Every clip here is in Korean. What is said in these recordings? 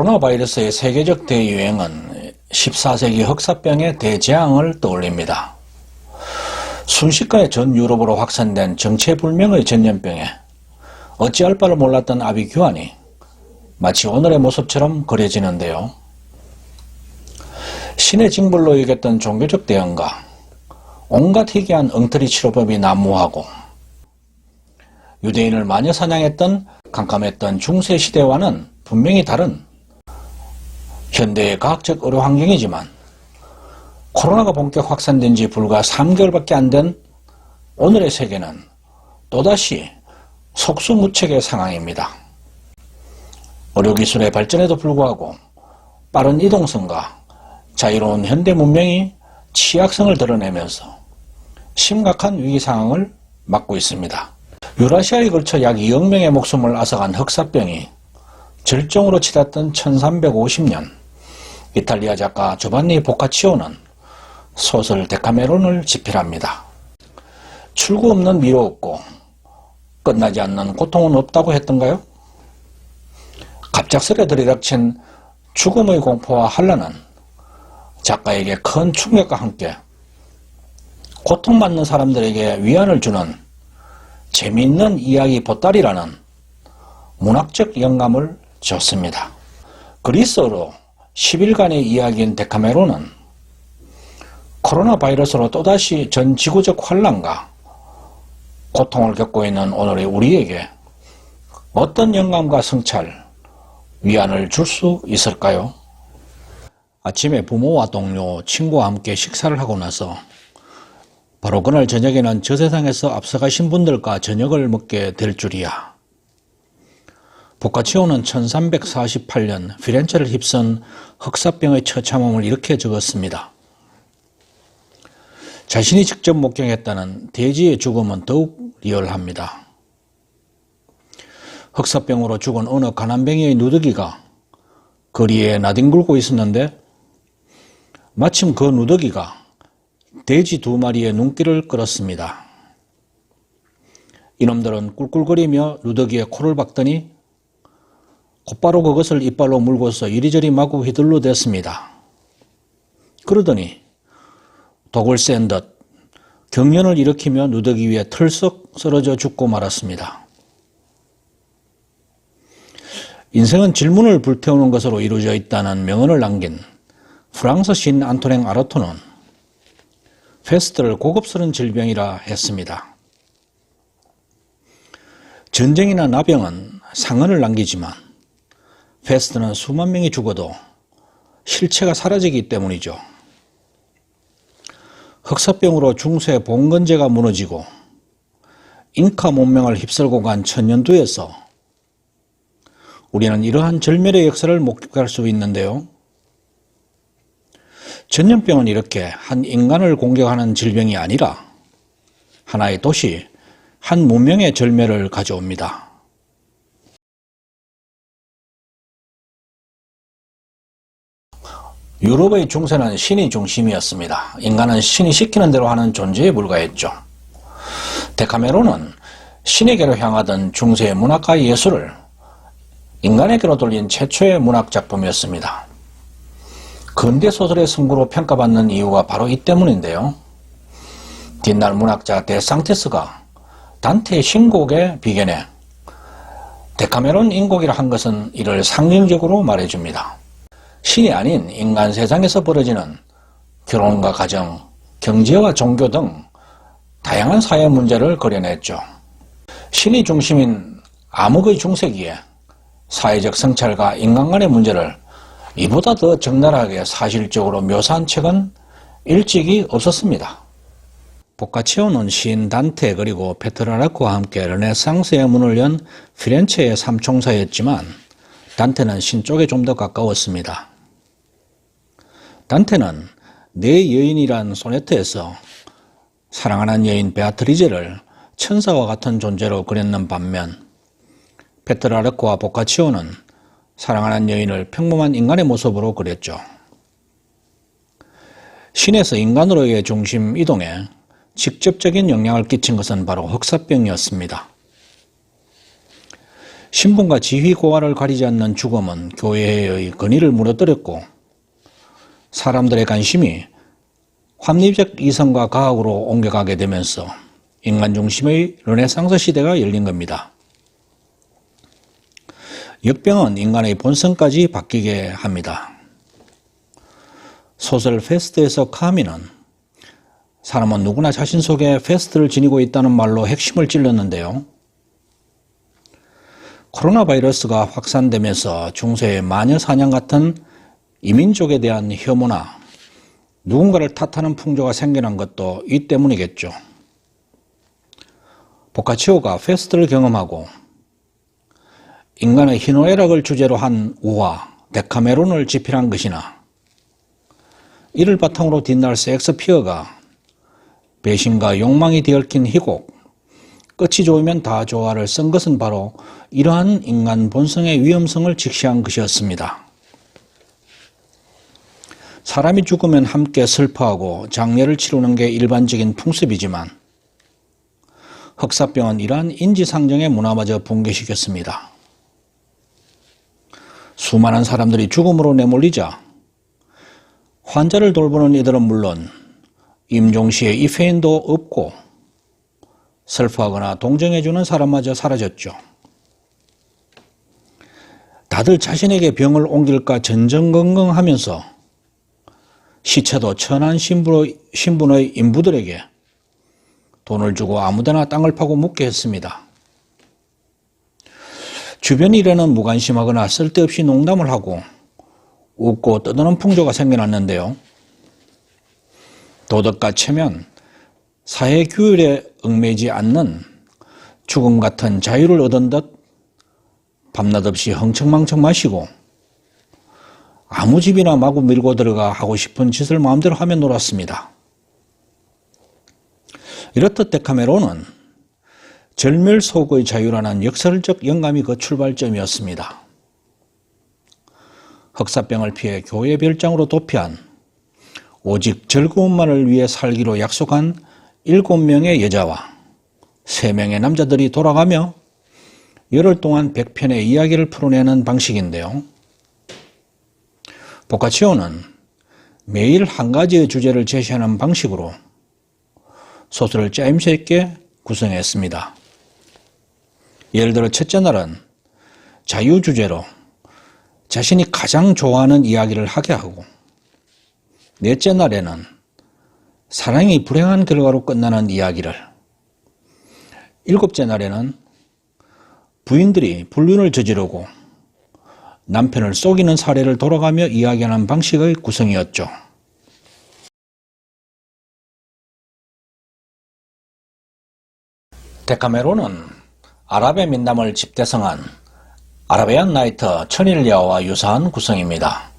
코로나 바이러스의 세계적 대유행은 14세기 흑사병의 대재앙을 떠올립니다. 순식간에 전 유럽으로 확산된 정체불명의 전염병에 어찌할 바를 몰랐던 아비규환이 마치 오늘의 모습처럼 그려지는데요. 신의 징벌로 여겼던 종교적 대응과 온갖 희귀한 엉터리 치료법이 난무하고 유대인을 마녀 사냥했던 캄캄했던 중세 시대와는 분명히 다른 현대의 과학적 의료 환경이지만 코로나가 본격 확산된 지 불과 3개월밖에 안 된 오늘의 세계는 또다시 속수무책의 상황입니다. 의료기술의 발전에도 불구하고 빠른 이동성과 자유로운 현대 문명이 취약성을 드러내면서 심각한 위기 상황을 맞고 있습니다. 유라시아에 걸쳐 약 2억 명의 목숨을 앗아간 흑사병이 절정으로 치닫던 1350년 이탈리아 작가 조반니 보카치오는 소설 데카메론을 집필합니다. 출구 없는 미로 없고 끝나지 않는 고통은 없다고 했던가요? 갑작스레 들이닥친 죽음의 공포와 한란은 작가에게 큰 충격과 함께 고통받는 사람들에게 위안을 주는 재미있는 이야기 보따리라는 문학적 영감을 줬습니다. 그리스어로 10일간의 이야기인 데카메론은 코로나 바이러스로 또다시 전 지구적 환란과 고통을 겪고 있는 오늘의 우리에게 어떤 영감과 성찰, 위안을 줄 수 있을까요? 아침에 부모와 동료, 친구와 함께 식사를 하고 나서 바로 그날 저녁에는 저 세상에서 앞서가신 분들과 저녁을 먹게 될 줄이야. 보카치오는 1348년 피렌체를 휩쓴 흑사병의 처참함을 이렇게 적었습니다. 자신이 직접 목격했다는 돼지의 죽음은 더욱 리얼합니다. 흑사병으로 죽은 어느 가난뱅이의 누더기가 거리에 나뒹굴고 있었는데 마침 그 누더기가 돼지 두 마리의 눈길을 끌었습니다. 이놈들은 꿀꿀거리며 누더기에 코를 박더니 곧바로 그것을 이빨로 물고서 이리저리 마구 휘둘러 댔습니다. 그러더니 독을 센 듯 경련을 일으키며 누더기 위에 털썩 쓰러져 죽고 말았습니다. 인생은 질문을 불태우는 것으로 이루어져 있다는 명언을 남긴 프랑스 신 안토랭 아르토는 페스트를 고급스러운 질병이라 했습니다. 전쟁이나 나병은 상흔을 남기지만 페스트는 수만 명이 죽어도 실체가 사라지기 때문이죠. 흑사병으로 중세 봉건제가 무너지고 잉카 문명을 휩쓸고 간 천년두에서 우리는 이러한 절멸의 역사를 목격할 수 있는데요. 전염병은 이렇게 한 인간을 공격하는 질병이 아니라 하나의 도시, 한 문명의 절멸을 가져옵니다. 유럽의 중세는 신이 중심이었습니다. 인간은 신이 시키는 대로 하는 존재에 불과했죠. 데카메론은 신에게로 향하던 중세의 문학과 예술을 인간에게로 돌린 최초의 문학 작품이었습니다. 근대 소설의 승부로 평가받는 이유가 바로 이 때문인데요. 뒷날 문학자 데상테스가 단테의 신곡에 비견해 데카메론 인곡이라 한 것은 이를 상징적으로 말해줍니다. 신이 아닌 인간 세상에서 벌어지는 결혼과 가정, 경제와 종교 등 다양한 사회 문제를 그려냈죠. 신이 중심인 암흑의 중세기에 사회적 성찰과 인간 간의 문제를 이보다 더 적나라하게 사실적으로 묘사한 책은 일찍이 없었습니다. 보카치오는 시인 단테 그리고 페트라라코와 함께 르네상스의 문을 연 피렌체의 삼총사였지만 단테는 신 쪽에 좀 더 가까웠습니다. 단테는 내 여인이란 소네트에서 사랑하는 여인 베아트리제를 천사와 같은 존재로 그렸는 반면 페트라르코와 보카치오는 사랑하는 여인을 평범한 인간의 모습으로 그렸죠. 신에서 인간으로의 중심 이동에 직접적인 영향을 끼친 것은 바로 흑사병이었습니다. 신분과 지위 고하를 가리지 않는 죽음은 교회의 권위를 무너뜨렸고 사람들의 관심이 합리적 이성과 과학으로 옮겨가게 되면서 인간 중심의 르네상스 시대가 열린 겁니다. 역병은 인간의 본성까지 바뀌게 합니다. 소설 페스트에서 카미는 사람은 누구나 자신 속에 페스트를 지니고 있다는 말로 핵심을 찔렀는데요. 코로나 바이러스가 확산되면서 중세의 마녀 사냥 같은 이민족에 대한 혐오나 누군가를 탓하는 풍조가 생겨난 것도 이 때문이겠죠. 보카치오가 페스트를 경험하고 인간의 희노애락을 주제로 한 우화, 데카메론을 집필한 것이나 이를 바탕으로 뒷날 섹스피어가 배신과 욕망이 뒤얽힌 희곡, 끝이 좋으면 다 좋아를 쓴 것은 바로 이러한 인간 본성의 위험성을 직시한 것이었습니다. 사람이 죽으면 함께 슬퍼하고 장례를 치르는 게 일반적인 풍습이지만 흑사병은 이러한 인지상정의 문화마저 붕괴시켰습니다. 수많은 사람들이 죽음으로 내몰리자 환자를 돌보는 이들은 물론 임종시의 이페인도 없고 슬퍼하거나 동정해주는 사람마저 사라졌죠. 다들 자신에게 병을 옮길까 전전긍긍하면서 시체도 천한 신부의, 신분 의 인부들에게 돈을 주고 아무데나 땅을 파고 묻게 했습니다. 주변 일에는 무관심하거나 쓸데없이 농담을 하고 웃고 떠드는 풍조가 생겨났는데요. 도덕과 체면, 사회 규율에 얽매이지 않는 죽음 같은 자유를 얻은 듯 밤낮 없이 흥청망청 마시고 아무 집이나 마구 밀고 들어가 하고 싶은 짓을 마음대로 하며 놀았습니다. 이렇듯 데카메론은 절멸 속의 자유라는 역설적 영감이 그 출발점이었습니다. 흑사병을 피해 교회 별장으로 도피한 오직 즐거움만을 위해 살기로 약속한 일곱 명의 여자와 세 명의 남자들이 돌아가며 열흘 동안 백편의 이야기를 풀어내는 방식인데요. 보카치오는 매일 한 가지의 주제를 제시하는 방식으로 소설을 짜임새 있게 구성했습니다. 예를 들어 첫째 날은 자유 주제로 자신이 가장 좋아하는 이야기를 하게 하고 넷째 날에는 사랑이 불행한 결과로 끝나는 이야기를 일곱째 날에는 부인들이 불륜을 저지르고 남편을 속이는 사례를 돌아가며 이야기하는 방식의 구성이었죠. 데카메론은 아랍의 민담을 집대성한 아라비안 나이트 천일야와 유사한 구성입니다.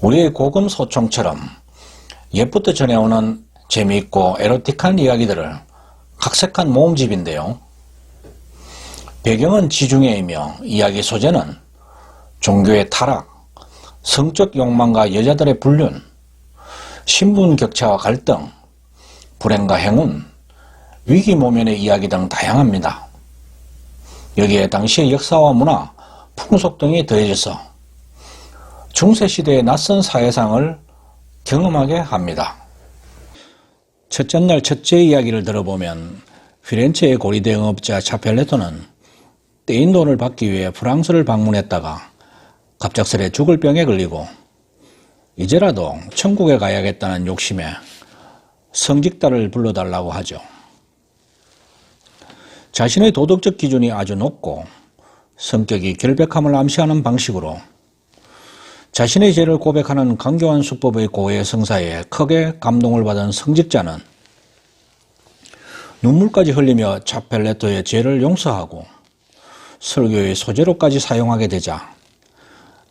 우리의 고금 소총처럼 옛부터 전해오는 재미있고 에로틱한 이야기들을 각색한 모음집인데요. 배경은 지중해이며 이야기 소재는 종교의 타락, 성적 욕망과 여자들의 불륜, 신분 격차와 갈등, 불행과 행운, 위기 모면의 이야기 등 다양합니다. 여기에 당시의 역사와 문화, 풍속 등이 더해져서 중세시대의 낯선 사회상을 경험하게 합니다. 첫째 날 첫째 이야기를 들어보면 피렌체의 고리대 영업자 차펠레토는 떼인 돈을 받기 위해 프랑스를 방문했다가 갑작스레 죽을 병에 걸리고 이제라도 천국에 가야겠다는 욕심에 성직자를 불러달라고 하죠. 자신의 도덕적 기준이 아주 높고 성격이 결백함을 암시하는 방식으로 자신의 죄를 고백하는 강교한 수법의 고해 성사에 크게 감동을 받은 성직자는 눈물까지 흘리며 차펠레토의 죄를 용서하고 설교의 소재로까지 사용하게 되자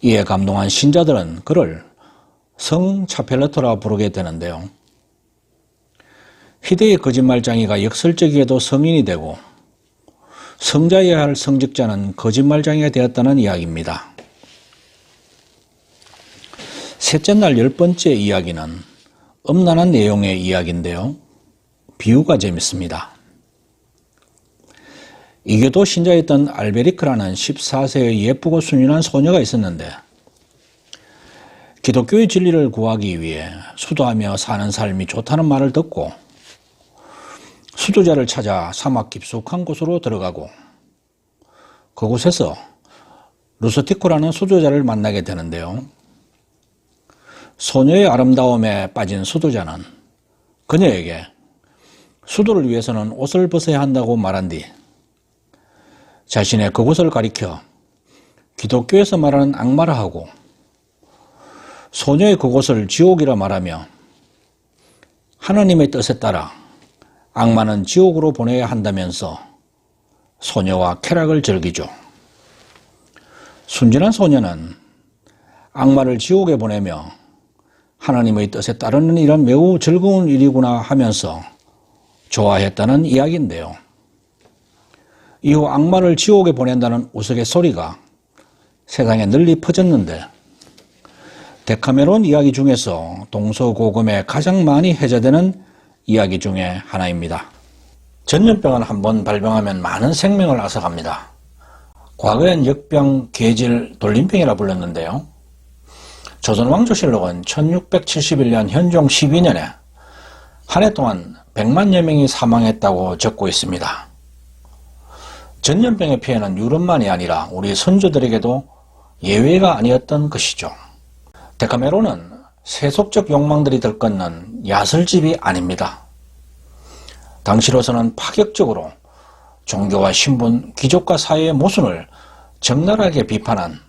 이에 감동한 신자들은 그를 성 차펠레토라 부르게 되는데요. 희대의 거짓말장이가 역설적이게도 성인이 되고 성자여야 할 성직자는 거짓말장이가 되었다는 이야기입니다. 셋째 날 열 번째 이야기는 엄난한 내용의 이야기인데요. 비유가 재밌습니다. 이교도 신자였던 알베리크라는 14세의 예쁘고 순진한 소녀가 있었는데 기독교의 진리를 구하기 위해 수도하며 사는 삶이 좋다는 말을 듣고 수도자를 찾아 사막 깊숙한 곳으로 들어가고 그곳에서 루스티코라는 수도자를 만나게 되는데요. 소녀의 아름다움에 빠진 수도자는 그녀에게 수도를 위해서는 옷을 벗어야 한다고 말한 뒤 자신의 그곳을 가리켜 기독교에서 말하는 악마라 하고 소녀의 그곳을 지옥이라 말하며 하나님의 뜻에 따라 악마는 지옥으로 보내야 한다면서 소녀와 쾌락을 즐기죠. 순진한 소녀는 악마를 지옥에 보내며 하나님의 뜻에 따르는 일은 매우 즐거운 일이구나 하면서 좋아했다는 이야기인데요. 이후 악마를 지옥에 보낸다는 우스갯소리가 세상에 널리 퍼졌는데 데카메론 이야기 중에서 동서고금에 가장 많이 해제되는 이야기 중에 하나입니다. 전염병은 한번 발병하면 많은 생명을 앗아갑니다. 과거엔 역병, 계질, 돌림병이라 불렸는데요. 조선 왕조실록은 1671년 현종 12년에 한 해 동안 100만여 명이 사망했다고 적고 있습니다. 전염병의 피해는 유럽만이 아니라 우리 선조들에게도 예외가 아니었던 것이죠. 데카메론은 세속적 욕망들이 들끓는 야설집이 아닙니다. 당시로서는 파격적으로 종교와 신분, 귀족과 사회의 모순을 적나라하게 비판한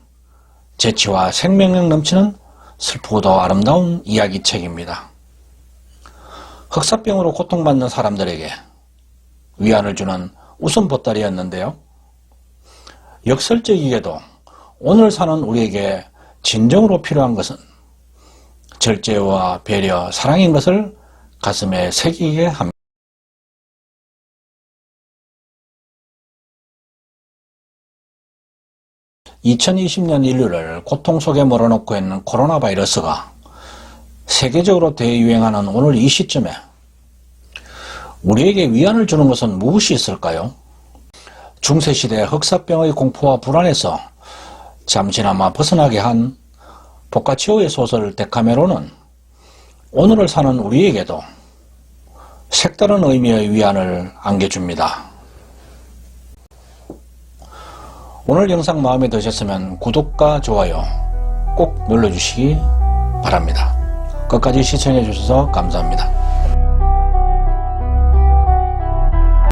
재치와 생명력 넘치는 슬프고도 아름다운 이야기책입니다. 흑사병으로 고통받는 사람들에게 위안을 주는 웃음 보따리였는데요. 역설적이게도 오늘 사는 우리에게 진정으로 필요한 것은 절제와 배려, 사랑인 것을 가슴에 새기게 합니다. 2020년 인류를 고통 속에 몰아넣고 있는 코로나 바이러스가 세계적으로 대유행하는 오늘 이 시점에 우리에게 위안을 주는 것은 무엇이 있을까요? 중세시대 흑사병의 공포와 불안에서 잠시나마 벗어나게 한 보카치오의 소설 데카메론은 오늘을 사는 우리에게도 색다른 의미의 위안을 안겨줍니다. 오늘 영상 마음에 드셨으면 구독과 좋아요 꼭 눌러주시기 바랍니다. 끝까지 시청해 주셔서 감사합니다.